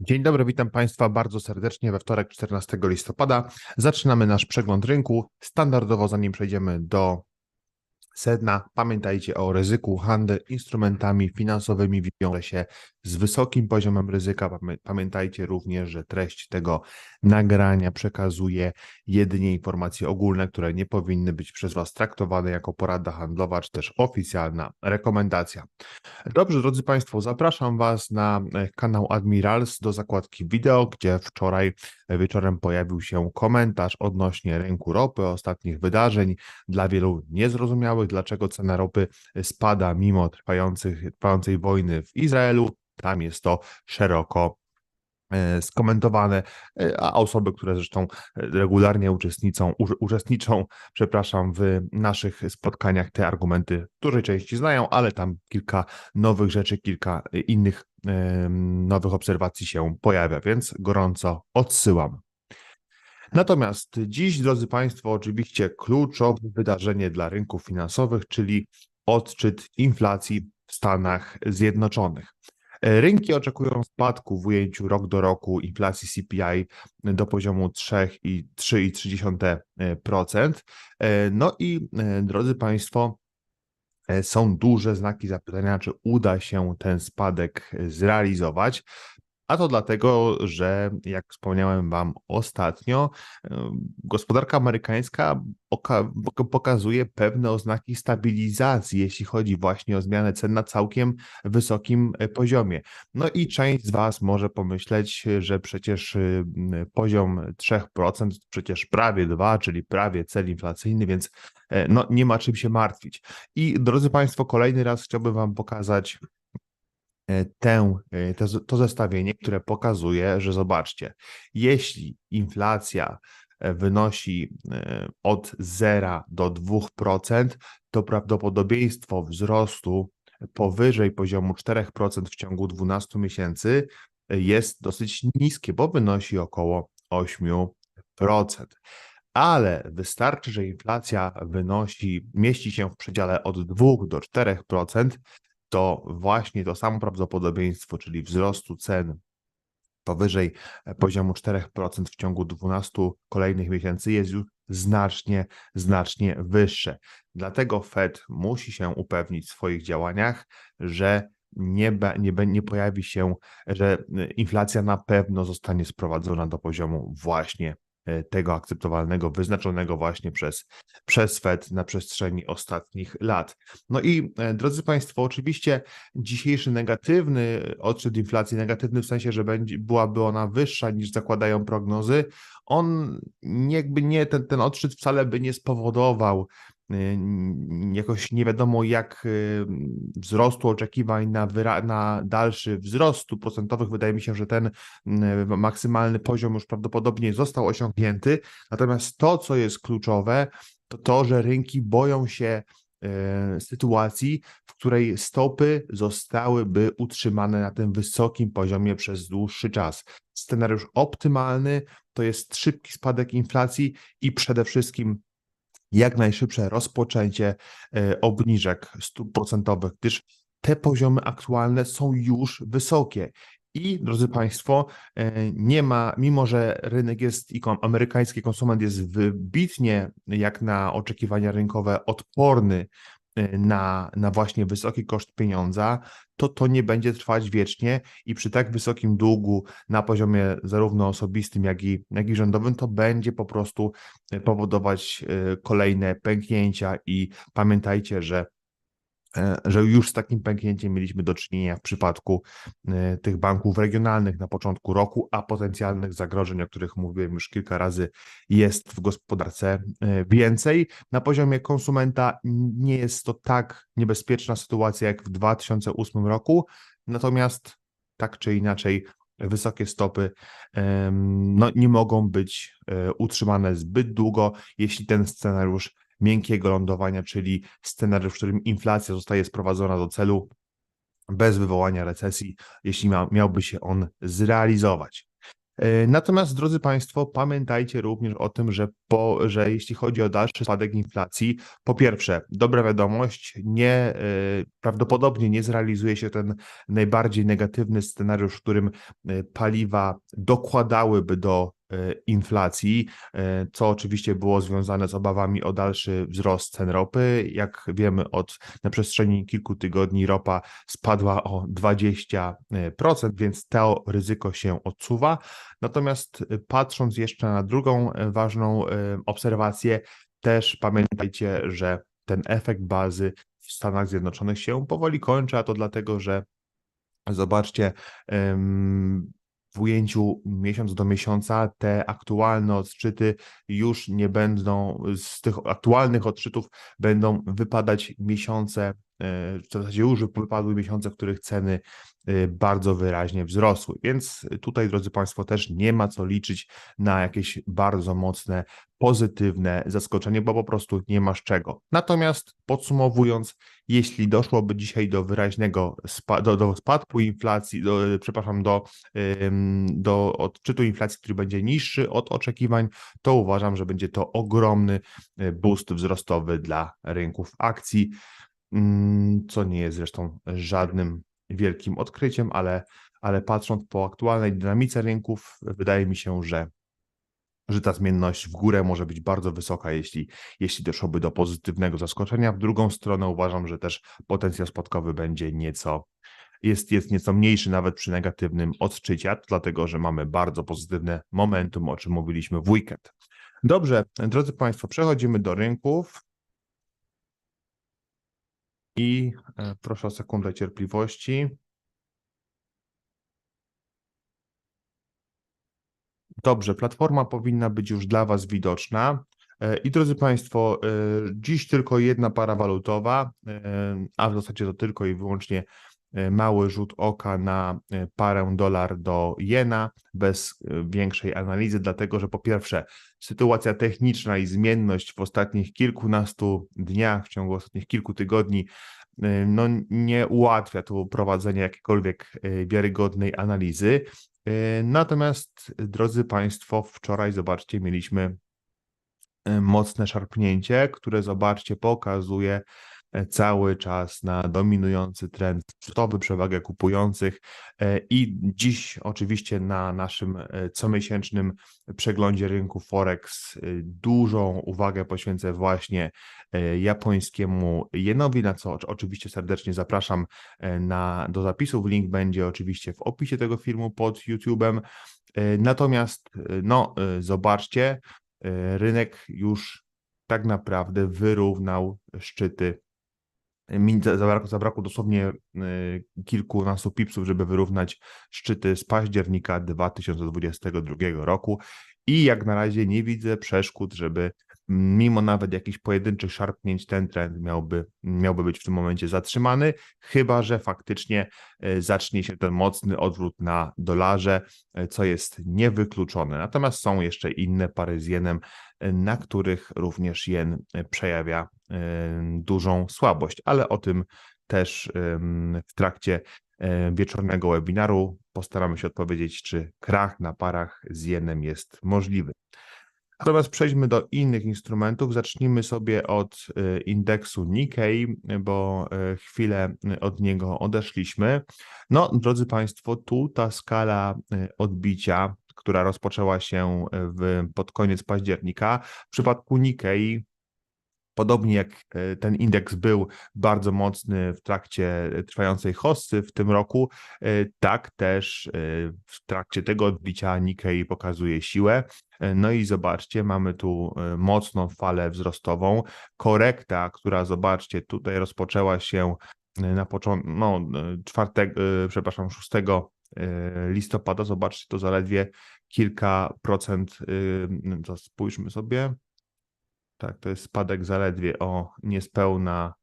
Dzień dobry, witam Państwa bardzo serdecznie we wtorek 14 listopada. Zaczynamy nasz przegląd rynku. Standardowo, zanim przejdziemy do sedna, pamiętajcie o ryzyku. Handel instrumentami finansowymi wiąże się z wysokim poziomem ryzyka. Pamię- Pamiętajcie również, że treść tego nagrania przekazuje jedynie informacje ogólne, które nie powinny być przez Was traktowane jako porada handlowa czy też oficjalna rekomendacja. Dobrze, drodzy Państwo, zapraszam Was na e, kanał Admirals do zakładki wideo, gdzie wczoraj wieczorem pojawił się komentarz odnośnie rynku ropy, ostatnich wydarzeń. Dla wielu niezrozumiałych, dlaczego cena ropy spada mimo trwających, trwającej wojny w Izraelu. Tam jest to szeroko e, skomentowane, e, a osoby, które zresztą e, regularnie uczestniczą, uczestniczą, przepraszam, w naszych spotkaniach, te argumenty w dużej części znają, ale tam kilka nowych rzeczy, kilka e, innych nowych obserwacji się pojawia, więc gorąco odsyłam. Natomiast dziś, drodzy Państwo, oczywiście kluczowe wydarzenie dla rynków finansowych, czyli odczyt inflacji w Stanach Zjednoczonych. E, Rynki oczekują spadku w ujęciu rok do roku inflacji CPI do poziomu 3,3%. E, No i e, drodzy Państwo, są duże znaki zapytania, czy uda się ten spadek zrealizować. A to dlatego, że jak wspomniałem Wam ostatnio, gospodarka amerykańska oka- pok- pokazuje pewne oznaki stabilizacji, jeśli chodzi właśnie o zmianę cen na całkiem wysokim e, poziomie. No i część z Was może pomyśleć, że przecież poziom 3%, przecież prawie 2, czyli prawie cel inflacyjny, więc e, no, nie ma czym się martwić. I drodzy Państwo, kolejny raz chciałbym Wam pokazać tę, e, to, zestawienie, które pokazuje, że zobaczcie, jeśli inflacja e, wynosi e, od 0 do 2%, to prawdopodobieństwo wzrostu powyżej poziomu 4% w ciągu 12 miesięcy e, jest dosyć niskie, bo wynosi około 8%. Ale wystarczy, że inflacja wynosi, mieści się w przedziale od 2 do 4%, to właśnie to samo prawdopodobieństwo, czyli wzrostu cen powyżej e, poziomu 4% w ciągu 12 kolejnych miesięcy jest już znacznie, znacznie wyższe. Dlatego Fed musi się upewnić w swoich działaniach, że nie, nie, nie pojawi się, że e, inflacja na pewno zostanie sprowadzona do poziomu właśnie tego akceptowalnego, wyznaczonego właśnie przez, przez Fed na przestrzeni ostatnich lat. No i e, drodzy Państwo, oczywiście dzisiejszy negatywny odczyt inflacji, negatywny w sensie, że będzie, byłaby ona wyższa niż zakładają prognozy, on jakby nie, ten, ten odczyt wcale by nie spowodował jakoś nie wiadomo jak y, wzrostu oczekiwań na, na dalszy wzrost procentowych. Wydaje mi się, że ten y, maksymalny poziom już prawdopodobnie został osiągnięty. Natomiast to, co jest kluczowe, to to, że rynki boją się sytuacji, w której stopy zostałyby utrzymane na tym wysokim poziomie przez dłuższy czas. Scenariusz optymalny to jest szybki spadek inflacji i przede wszystkim jak najszybsze rozpoczęcie e, obniżek stóp procentowych, gdyż te poziomy aktualne są już wysokie. I drodzy Państwo, e, nie ma, mimo że rynek jest i amerykański konsument jest wybitnie, jak na oczekiwania rynkowe, odporny na, na właśnie wysoki koszt pieniądza, to to nie będzie trwać wiecznie i przy tak wysokim długu na poziomie zarówno osobistym, jak i, jak i rządowym, to będzie po prostu e, powodować e, kolejne pęknięcia i pamiętajcie, że że już z takim pęknięciem mieliśmy do czynienia w przypadku e, tych banków regionalnych na początku roku, a potencjalnych zagrożeń, o których mówiłem już kilka razy, jest w gospodarce e, więcej. Na poziomie konsumenta nie jest to tak niebezpieczna sytuacja jak w 2008 roku, natomiast tak czy inaczej wysokie stopy no, nie mogą być e, utrzymane zbyt długo, jeśli ten scenariusz miękkiego lądowania, czyli scenariusz, w którym inflacja zostaje sprowadzona do celu bez wywołania recesji, jeśli miałby się on zrealizować. E, natomiast, drodzy Państwo, pamiętajcie również o tym, że, po, że jeśli chodzi o dalszy spadek inflacji, po pierwsze, dobra wiadomość, nie, e, prawdopodobnie nie zrealizuje się ten najbardziej negatywny scenariusz, w którym e, paliwa dokładałyby do inflacji, e, co oczywiście było związane z obawami o dalszy wzrost cen ropy. Jak wiemy, od na przestrzeni kilku tygodni ropa spadła o 20%, więc to ryzyko się odsuwa. Natomiast patrząc jeszcze na drugą e, ważną obserwację, też pamiętajcie, że ten efekt bazy w Stanach Zjednoczonych się powoli kończy, a to dlatego, że Zobaczcie, w ujęciu miesiąc do miesiąca te aktualne odczyty już nie będą, z tych aktualnych odczytów będą wypadać miesiące, e, w zasadzie już wypadły miesiące, w których ceny Y, bardzo wyraźnie wzrosły. Więc tutaj, drodzy Państwo, też nie ma co liczyć na jakieś bardzo mocne, pozytywne zaskoczenie, bo po prostu nie masz czego. Natomiast podsumowując, jeśli doszłoby dzisiaj do wyraźnego spa do, do spadku inflacji, do, przepraszam, do, do odczytu inflacji, który będzie niższy od oczekiwań, to uważam, że będzie to ogromny boost wzrostowy dla rynków akcji, co nie jest zresztą żadnym wielkim odkryciem, ale, ale patrząc po aktualnej dynamice rynków, wydaje mi się, że, że ta zmienność w górę może być bardzo wysoka, jeśli, jeśli doszłoby do pozytywnego zaskoczenia. W drugą stronę uważam, że też potencjał spadkowy będzie nieco jest, jest nieco mniejszy nawet przy negatywnym odczycie, dlatego że mamy bardzo pozytywne momentum, o czym mówiliśmy w weekend. Dobrze, drodzy Państwo, przechodzimy do rynków. I e, proszę o sekundę cierpliwości. Dobrze, platforma powinna być już dla Was widoczna. E, I drodzy Państwo, e, dziś tylko jedna para walutowa, a w zasadzie to tylko i wyłącznie mały rzut oka na e, parę dolar do jena bez e, większej analizy, dlatego że po pierwsze sytuacja techniczna i zmienność w ostatnich kilkunastu dniach, w ciągu ostatnich kilku tygodni no, nie ułatwia tu prowadzenia jakiejkolwiek wiarygodnej analizy. Natomiast, drodzy Państwo, wczoraj zobaczcie, mieliśmy mocne szarpnięcie, które zobaczcie pokazuje, E, cały czas na dominujący trend wzrostowy, przewagę kupujących e, i dziś oczywiście na naszym e, comiesięcznym przeglądzie rynku Forex dużą uwagę poświęcę właśnie japońskiemu jenowi, na co oczywiście serdecznie zapraszam na, do zapisów. Link będzie oczywiście w opisie tego filmu pod YouTube'em. Natomiast no, zobaczcie, rynek już tak naprawdę wyrównał szczyty Zabrakło, zabrakło dosłownie y, kilkunastu pipsów, żeby wyrównać szczyty z października 2022 roku i jak na razie nie widzę przeszkód, żeby mimo nawet jakichś pojedynczych szarpnięć ten trend miałby, miałby być w tym momencie zatrzymany, chyba że faktycznie y, zacznie się ten mocny odwrót na dolarze, y, co jest niewykluczone. Natomiast są jeszcze inne pary z jenem, na których również jen przejawia dużą słabość, ale o tym też w trakcie wieczornego webinaru postaramy się odpowiedzieć, czy krach na parach z jenem jest możliwy. Natomiast przejdźmy do innych instrumentów. Zacznijmy sobie od e, indeksu Nikkei, bo e, chwilę od niego odeszliśmy. No, drodzy Państwo, tu ta skala e, odbicia, która rozpoczęła się w, pod koniec października, w przypadku Nikkei Podobnie jak e, ten indeks był bardzo mocny w trakcie trwającej hossy w tym roku, e, tak też e, w trakcie tego odbicia Nikkei pokazuje siłę. No i zobaczcie, mamy tu mocną falę wzrostową. Korekta, która zobaczcie, tutaj rozpoczęła się na początku, no, czwartego, przepraszam, 6 listopada. Zobaczcie, to zaledwie kilka procent. To spójrzmy sobie. Tak, to jest spadek zaledwie o niespełna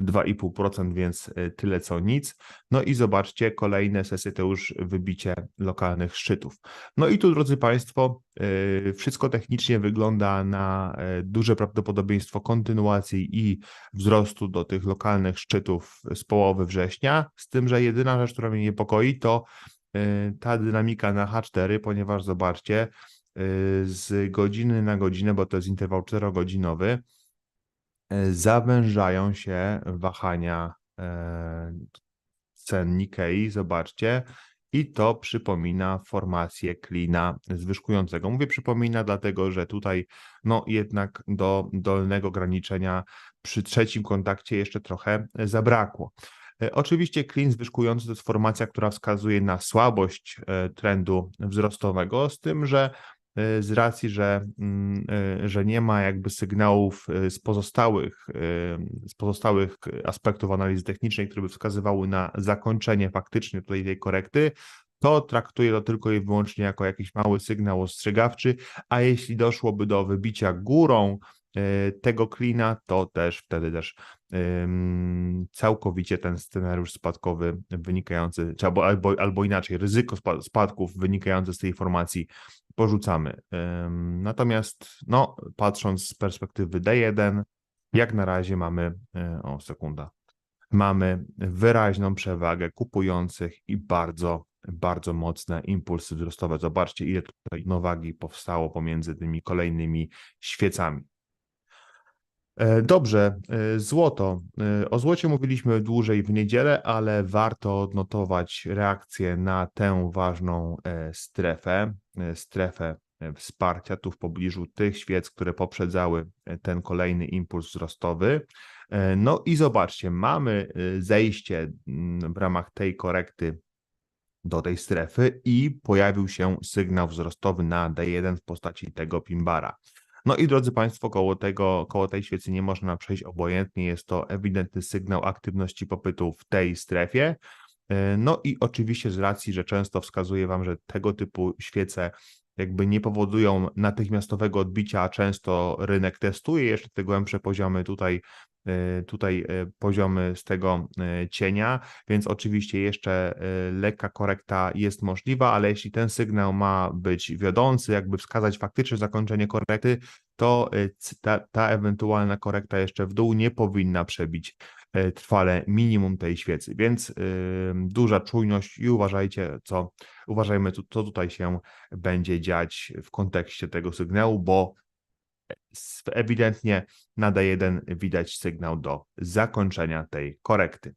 2,5%, więc y, tyle co nic. No i zobaczcie, kolejne sesje to już wybicie lokalnych szczytów. No i tu, drodzy Państwo, y, wszystko technicznie wygląda na y, duże prawdopodobieństwo kontynuacji i wzrostu do tych lokalnych szczytów z połowy września, z tym, że jedyna rzecz, która mnie niepokoi, to ta dynamika na H4, ponieważ zobaczcie, y, z godziny na godzinę, bo to jest interwał czterogodzinowy, y, zawężają się wahania cen Nikkei, zobaczcie, i to przypomina formację klina zwyżkującego. Mówię przypomina, dlatego że tutaj no jednak do dolnego graniczenia przy trzecim kontakcie jeszcze trochę zabrakło. E, oczywiście klin zwyżkujący to jest formacja, która wskazuje na słabość e, trendu wzrostowego, z tym, że e, z racji, że, mm, że nie ma jakby sygnałów z pozostałych, z pozostałych aspektów analizy technicznej, które by wskazywały na zakończenie faktycznie tutaj tej korekty, to traktuję to tylko i wyłącznie jako jakiś mały sygnał ostrzegawczy, a jeśli doszłoby do wybicia górą tego klina, to też wtedy też całkowicie ten scenariusz spadkowy wynikający, czy albo, albo, albo inaczej, ryzyko spadków wynikające z tej formacji porzucamy. Natomiast no, patrząc z perspektywy D1, jak na razie mamy, e, o sekunda, mamy wyraźną przewagę kupujących i bardzo, bardzo mocne impulsy wzrostowe. Zobaczcie, ile tutaj nowagi powstało pomiędzy tymi kolejnymi świecami. E, dobrze, e, złoto. E, o złocie mówiliśmy dłużej w niedzielę, ale warto odnotować reakcję na tę ważną strefę, strefę wsparcia tu w pobliżu tych świec, które poprzedzały ten kolejny impuls wzrostowy. No i zobaczcie, mamy zejście mm, w ramach tej korekty do tej strefy i pojawił się sygnał wzrostowy na D1 w postaci tego pimbara. No i drodzy Państwo, koło, tego, koło tej świecy nie można przejść obojętnie. Jest to ewidentny sygnał aktywności popytu w tej strefie. E, no i oczywiście z racji, że często wskazuję Wam, że tego typu świece jakby nie powodują natychmiastowego odbicia, a często rynek testuje jeszcze te głębsze poziomy tutaj tutaj e, poziomy z tego e, cienia, więc oczywiście jeszcze lekka korekta jest możliwa, ale jeśli ten sygnał ma być wiodący, jakby wskazać faktyczne zakończenie korekty, to ta, ta ewentualna korekta jeszcze w dół nie powinna przebić trwale minimum tej świecy, więc yy, duża czujność i uważajcie, co uważajmy, co tutaj się będzie dziać w kontekście tego sygnału, bo ewidentnie na D1 widać sygnał do zakończenia tej korekty.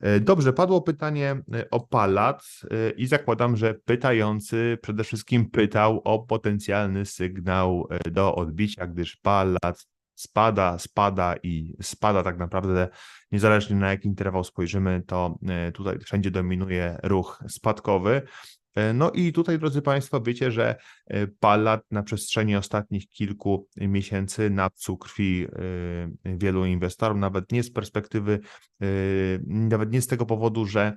E, dobrze, padło pytanie e, o palat e, i zakładam, że pytający przede wszystkim pytał o potencjalny sygnał do odbicia, gdyż palat spada, spada i spada tak naprawdę, niezależnie na jaki interwał spojrzymy, to tutaj wszędzie dominuje ruch spadkowy. E, no i tutaj, drodzy Państwo, wiecie, że e, Pallat na przestrzeni ostatnich kilku miesięcy napsuł krwi e, wielu inwestorów, nawet nie z perspektywy, nawet nie z tego powodu, że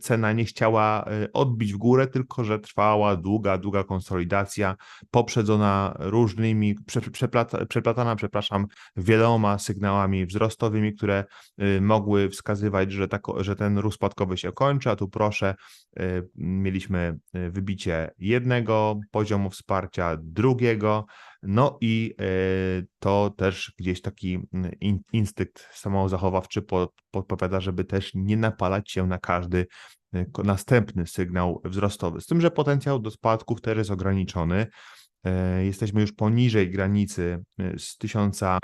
cena nie chciała odbić w górę, tylko że trwała długa, długa konsolidacja, poprzedzona różnymi, przeplata, przeplatana, przepraszam, wieloma sygnałami wzrostowymi, które mogły wskazywać, że, tak, że ten ruch spadkowy się kończy, a tu proszę, mieliśmy mieliśmy y, wybicie jednego poziomu wsparcia, drugiego, no i y, to też gdzieś taki mm, instynkt samozachowawczy podpowiada, żeby też nie napalać się na każdy y, następny sygnał wzrostowy. Z tym, że potencjał do spadków też jest ograniczony. Jesteśmy już poniżej granicy z 1000 e,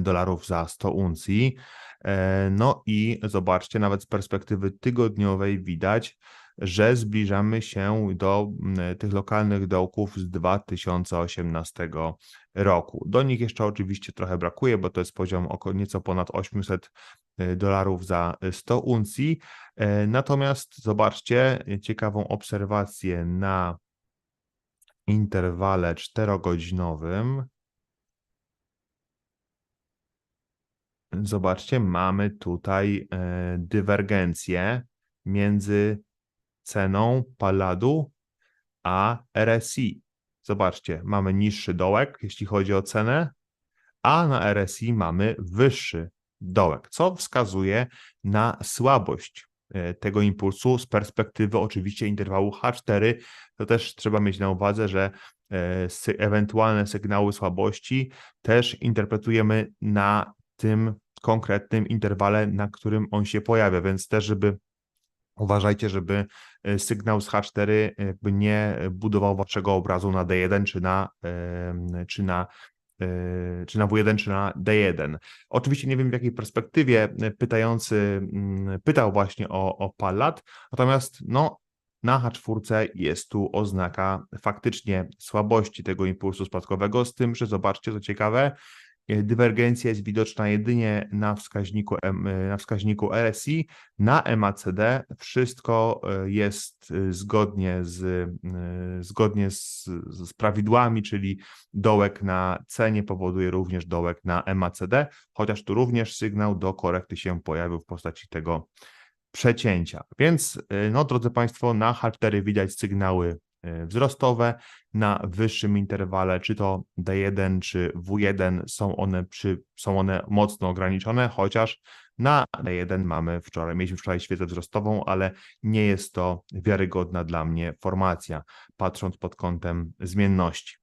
dolarów za 100 uncji. No i zobaczcie, nawet z perspektywy tygodniowej widać, że zbliżamy się do tych lokalnych dołków z 2018 roku. Do nich jeszcze oczywiście trochę brakuje, bo to jest poziom około nieco ponad 800 y, dolarów za 100 uncji. E, natomiast zobaczcie ciekawą obserwację na interwale 4-godzinowym. Zobaczcie, mamy tutaj e, dywergencję między ceną Palladu a RSI. Zobaczcie, mamy niższy dołek, jeśli chodzi o cenę, a na RSI mamy wyższy dołek, co wskazuje na słabość e, tego impulsu z perspektywy oczywiście interwału H4. To też trzeba mieć na uwadze, że e, ewentualne sygnały słabości też interpretujemy na tym konkretnym interwale, na którym on się pojawia, więc też, żeby Uważajcie, żeby e, sygnał z H4 jakby nie budował waszego obrazu na D1 czy na, czy na e, czy na W1, czy na D1. Oczywiście nie wiem w jakiej perspektywie e, pytający mm, pytał właśnie o, o Pallat, natomiast no, na H4 jest tu oznaka faktycznie słabości tego impulsu spadkowego, z tym, że zobaczcie, co ciekawe, e, dywergencja jest widoczna jedynie na wskaźniku, na wskaźniku RSI, na MACD wszystko e, jest e, zgodnie z, e, zgodnie z, z prawidłami, czyli dołek na cenie powoduje również dołek na MACD, chociaż tu również sygnał do korekty się pojawił w postaci tego przecięcia. Więc, no drodzy Państwo, na H4 widać sygnały wzrostowe, na wyższym interwale, czy to D1, czy W1, są one, przy, są one mocno ograniczone, chociaż na D1 mamy wczoraj, mieliśmy wczoraj świecę wzrostową, ale nie jest to wiarygodna dla mnie formacja, patrząc pod kątem zmienności.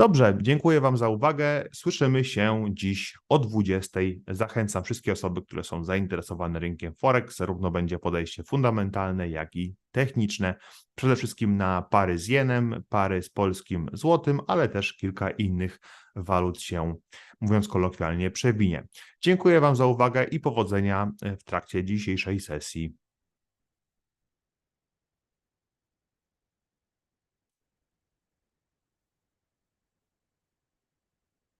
Dobrze, dziękuję Wam za uwagę. Słyszymy się dziś o 20. Zachęcam wszystkie osoby, które są zainteresowane rynkiem Forex. Zarówno będzie podejście fundamentalne, jak i techniczne. Przede wszystkim na pary z jenem, pary z polskim złotym, ale też kilka innych walut się, mówiąc kolokwialnie, przewinie. Dziękuję Wam za uwagę i powodzenia w trakcie dzisiejszej sesji.